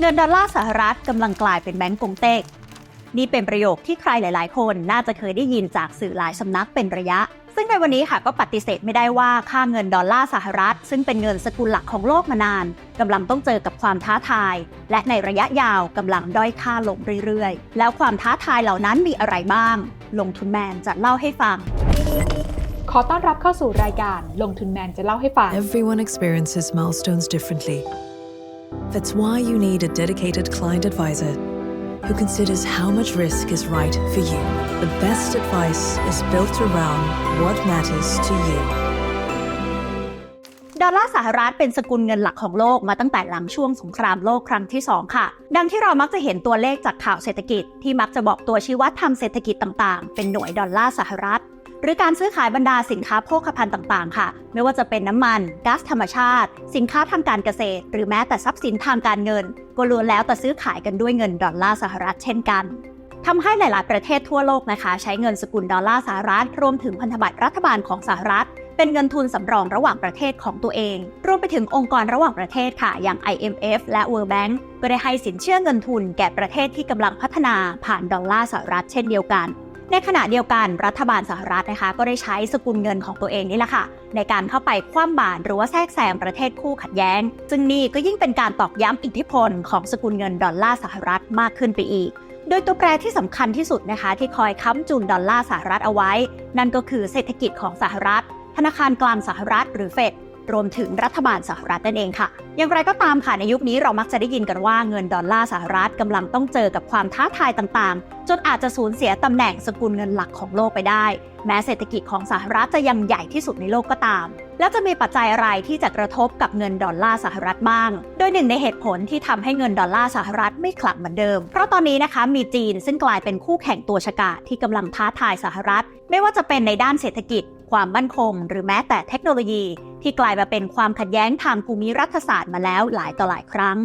เงินดอลลาร์สหรัฐกำลังกลายเป็นแบงก์กงเต็ก นี่เป็นประโยคที่ใครหลาย ๆ คนน่าจะเคยได้ยินจากสื่อหลายสำนักเป็นระยะ ซึ่งในวันนี้ค่ะก็ปฏิเสธไม่ได้ว่าค่าเงินดอลลาร์สหรัฐ ซึ่งเป็นเงินสกุลหลักของโลกมานานกำลังต้องเจอกับความท้าทาย และในระยะยาวกำลังด้อยค่าลงเรื่อย ๆ แล้วความท้าทายเหล่านั้นมีอะไรบ้าง ลงทุนแมนจะเล่าให้ฟังขอต้อนรับเข้าสู่รายการลงทุนแมนจะเล่าให้ฟัง Everyone experiences milestones differently. That's why you need a dedicated client advisor who considers how much risk is right for you. The best advice is built around what matters to you. ดอลลาร์สหรัฐเป็นสกุลเงินหลักของโลกมาตั้งแต่หลังช่วงสงครามโลกครั้งที่ 2 ค่ะ ดังที่เรามักจะเห็นตัวเลขจากข่าวเศรษฐกิจที่มักจะบอกตัวชี้วัดทำเศรษฐกิจต่างๆ เป็นหน่วยดอลลาร์สหรัฐ หรือการซื้อขายบรรดาสินค้าโภคภัณฑ์ต่างๆ ค่ะ ไม่ว่าจะเป็นน้ำมันก๊าซธรรมชาติ สินค้าทางการเกษตร หรือแม้แต่ทรัพย์สินทางการเงิน ก็ล้วนแล้วแต่ซื้อขายกันด้วยเงินดอลลาร์สหรัฐเช่นกันทำให้หลาย ๆ ประเทศทั่วโลกนะคะ ใช้เงินสกุลดอลลาร์สหรัฐรวมถึงพันธบัตรรัฐบาลของสหรัฐ เป็นเงินทุนสำรองระหว่างประเทศของตัวเอง รวมไปถึงองค์กรระหว่างประเทศค่ะ อย่าง IMF และ World Bank ก็ได้ให้สินเชื่อเงินทุนแก่ประเทศที่กำลังพัฒนาผ่านดอลลาร์สหรัฐเช่นเดียวกัน ในขณะเดียวกันรัฐบาลสหรัฐนะคะก็ได้ใช้สกุลเงินของตัวเองนี่แหละค่ะ ในการเข้าไปคว่ำบาตรหรือว่าแทรกแซงประเทศคู่ขัดแย้ง ซึ่งนี่ก็ยิ่งเป็นการตอกย้ำอิทธิพลของสกุลเงินดอลลาร์สหรัฐมากขึ้นไปอีก โดยตัวแปรที่สำคัญที่สุดนะคะ ที่คอยค้ำจุนดอลลาร์สหรัฐเอาไว้ นั่นก็คือเศรษฐกิจของสหรัฐ ธนาคารกลางสหรัฐหรือเฟด รวมถึงรัฐบาลสหรัฐนั่นเองค่ะ อย่างไรก็ตามค่ะในยุคนี้เรามักจะได้ยินกันว่าเงินดอลลาร์สหรัฐกำลังต้องเจอกับความท้าทายต่างๆ จนอาจจะสูญเสียตำแหน่งสกุลเงินหลักของโลกไปได้ แม้เศรษฐกิจของสหรัฐจะยังใหญ่ที่สุดในโลกก็ตาม แล้วจะมีปัจจัยอะไรที่จะกระทบกับเงินดอลลาร์สหรัฐบ้าง โดยหนึ่งในเหตุผลที่ทำให้เงินดอลลาร์สหรัฐไม่ขลังเหมือนเดิม เพราะตอนนี้นะคะมีจีนซึ่งกลายเป็นคู่แข่งตัวฉกาที่กำลังท้าทายสหรัฐ ไม่ว่าจะเป็นในด้านเศรษฐกิจความมั่นคง หรือแม้แต่เทคโนโลยี ที่กลายมาเป็นความขัดแย้งทางภูมิรัฐศาสตร์มาแล้วหลายต่อหลายครั้ง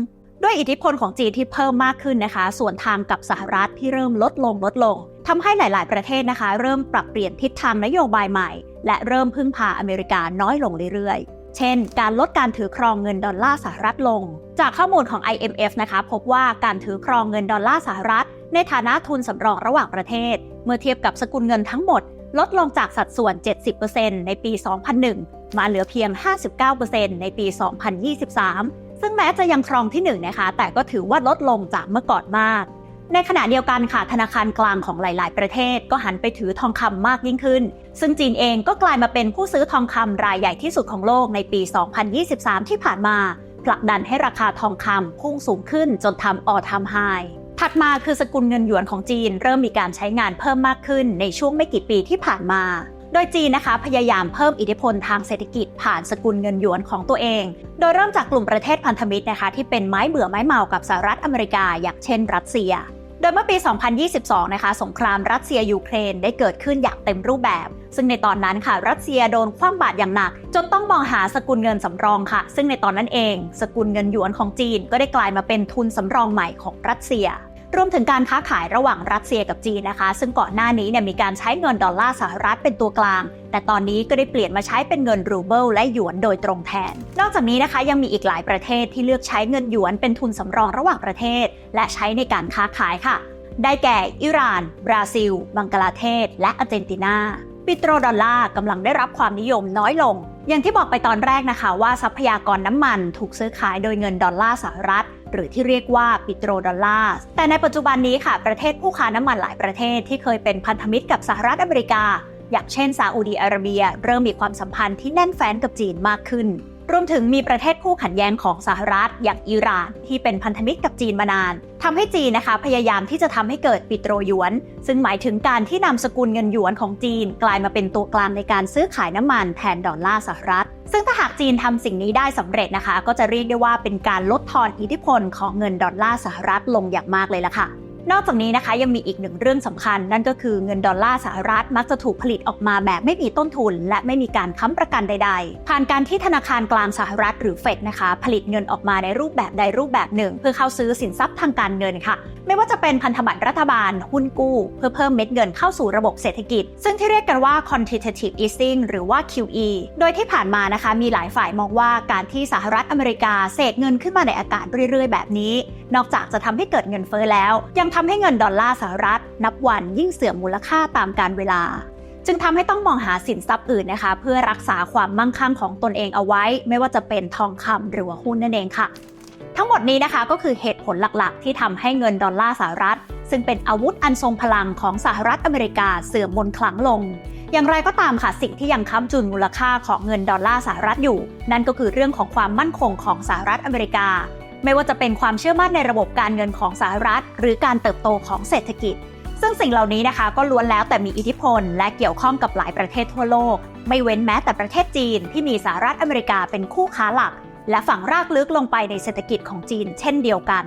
ด้วยอิทธิพลของจีนที่เพิ่มมากขึ้นนะคะ ส่วนทางกับสหรัฐที่เริ่มลดลงลดลงทำให้หลาย ๆ ประเทศนะคะ เริ่มปรับเปลี่ยนทิศทางนโยบายใหม่ และเริ่มพึ่งพาอเมริกาน้อยลงเรื่อยๆเช่น การลดการถือครองเงินดอลลาร์สหรัฐลง จากข้อมูลของ IMF นะคะพบว่าการถือครองเงินดอลลาร์สหรัฐ ในฐานะทุนสำรองระหว่างประเทศ เมื่อเทียบกับสกุลเงินทั้งหมด ลดลงจากสัดส่วน 70%ในปี 2001 มาเหลือเพียง 59%ในปี 2023 ซึ่งแม้จะยังครองที่1นะคะ แต่ก็ถือว่าลดลงจากเมื่อก่อนมาก ในขณะเดียวกันค่ะธนาคารกลางของหลาย ๆ ประเทศก็หันไปถือทองคำมากยิ่งขึ้น ซึ่งจีนเองก็กลายมาเป็นผู้ซื้อทองคำรายใหญ่ที่สุดของโลกในปี 2023 ที่ผ่านมา ผลักดันให้ราคาทองคำพุ่งสูงขึ้นจนทำออทำไฮถัดมาคือสกุลเงินหยวนของจีนเริ่มมีการใช้งานเพิ่มมากขึ้นในช่วงไม่กี่ปีที่ผ่านมา โดยจีนนะคะพยายามเพิ่มอิทธิพลทางเศรษฐกิจผ่านสกุลเงินหยวนของตัวเอง โดยเริ่มจากกลุ่มประเทศพันธมิตรนะคะที่เป็นไม้เบื่อไม้เมากับสหรัฐอเมริกา อย่างเช่น รัสเซีย โดยเมื่อปี 2022 นะคะสงครามรัสเซียยูเครนได้เกิดขึ้นอย่างเต็มรูปแบบ ซึ่งในตอนนั้นค่ะ รัสเซียโดนคว่ำบาตรอย่างหนัก จนต้องมองหาสกุลเงินสำรองค่ะ ซึ่งในตอนนั้นเอง สกุลเงินหยวนของจีนก็ได้กลายมาเป็นทุนสำรองใหม่ของรัสเซีย รวมถึงการค้าขายระหว่างรัสเซียกับจีนนะคะ ซึ่งก่อนหน้านี้เนี่ยมีการใช้เงินดอลลาร์สหรัฐเป็นตัวกลาง แต่ตอนนี้ก็ได้เปลี่ยนมาใช้เป็นเงินรูเบิลและหยวนโดยตรงแทน นอกจากนี้นะคะยังมีอีกหลายประเทศที่เลือกใช้เงินหยวนเป็นทุนสำรองระหว่างประเทศ และใช้ในการค้าขายค่ะ ได้แก่อิหร่าน บราซิล บังกลาเทศ และอาร์เจนตินาปิโตรดอลลาร์กำลังได้รับความนิยมน้อยลง อย่างที่บอกไปตอนแรกนะคะว่าทรัพยากรน้ำมันถูกซื้อขายโดยเงินดอลลาร์สหรัฐ หรือที่เรียกว่าปิโตรดอลลาร์แต่ในปัจจุบันนี้ค่ะ ประเทศผู้ค้าน้ำมันหลายประเทศที่เคยเป็นพันธมิตรกับสหรัฐอเมริกา อย่างเช่นซาอุดีอาระเบีย เริ่มมีความสัมพันธ์ที่แน่นแฟ้นกับจีนมากขึ้น รวมถึงมีประเทศคู่ขัดแย้งของสหรัฐอย่างอิหร่าน ที่เป็นพันธมิตรกับจีนมานานทำให้จีนนะคะพยายามที่จะทำให้เกิดปิโตรหยวน ซึ่งหมายถึงการที่นำสกุลเงินหยวนของจีน กลายมาเป็นตัวกลางในการซื้อขายน้ำมันแทนดอลลาร์สหรัฐ ซึ่งถ้าหากจีนทำสิ่งนี้ได้สำเร็จนะคะ ก็จะเรียกได้ว่าเป็นการลดทอนอิทธิพลของเงินดอลลาร์สหรัฐลงอย่างมากเลยล่ะค่ะ นอกจากนี้นะคะยังมีอีกหนึ่งเรื่องสำคัญ นั่นก็คือเงินดอลลาร์สหรัฐมักจะถูกผลิตออกมาแบบไม่มีต้นทุน และไม่มีการค้ำประกันใด ๆ ผ่านการที่ธนาคารกลางสหรัฐหรือเฟดนะคะ ผลิตเงินออกมาในรูปแบบใดรูปแบบหนึ่ง เพื่อเข้าซื้อสินทรัพย์ทางการเงินค่ะ ไม่ว่าจะเป็นพันธบัตรรัฐบาล หุ้นกู้ เพื่อเพิ่มเม็ดเงินเข้าสู่ระบบเศรษฐกิจ ซึ่งที่เรียกกันว่า quantitative easing หรือว่า QE โดยที่ผ่านมานะคะมีหลายฝ่ายมองว่าการที่สหรัฐอเมริกาเสกเงินขึ้นมาในอากาศเรื่อยๆ แบบนี้ นอกจากจะทำให้เกิดเงินเฟ้อแล้ว ยังทำให้เงินดอลลาร์สหรัฐ นับวันยิ่งเสื่อมมูลค่าตามกาลเวลา จึงทำให้ต้องมองหาสินทรัพย์อื่นนะคะ เพื่อรักษาความมั่งคั่งของตนเองเอาไว้ ไม่ว่าจะเป็นทองคำหรือว่าหุ้นนั่นเองค่ะ ทั้งหมดนี้นะคะก็คือเหตุผลหลักๆ ที่ทำให้เงินดอลลาร์สหรัฐ ซึ่งเป็นอาวุธอันทรงพลังของสหรัฐอเมริกาเสื่อมมนคลังลงอย่างไรก็ตามค่ะสิ่งที่ยังค้ำจุนมูลค่าของเงินดอลลาร์สหรัฐอยู่ นั่นก็คือเรื่องของความมั่นคงของสหรัฐอเมริกา ไม่ว่าจะเป็นความเชื่อมั่นในระบบการเงินของสหรัฐ หรือการเติบโตของเศรษฐกิจ ซึ่งสิ่งเหล่านี้นะคะก็ล้วนแล้วแต่มีอิทธิพล และเกี่ยวข้องกับหลายประเทศทั่วโลก ไม่เว้นแม้แต่ประเทศจีนที่มีสหรัฐอเมริกาเป็นคู่ค้าหลัก และฝังรากลึกลงไปในเศรษฐกิจของจีน เช่นเดียวกัน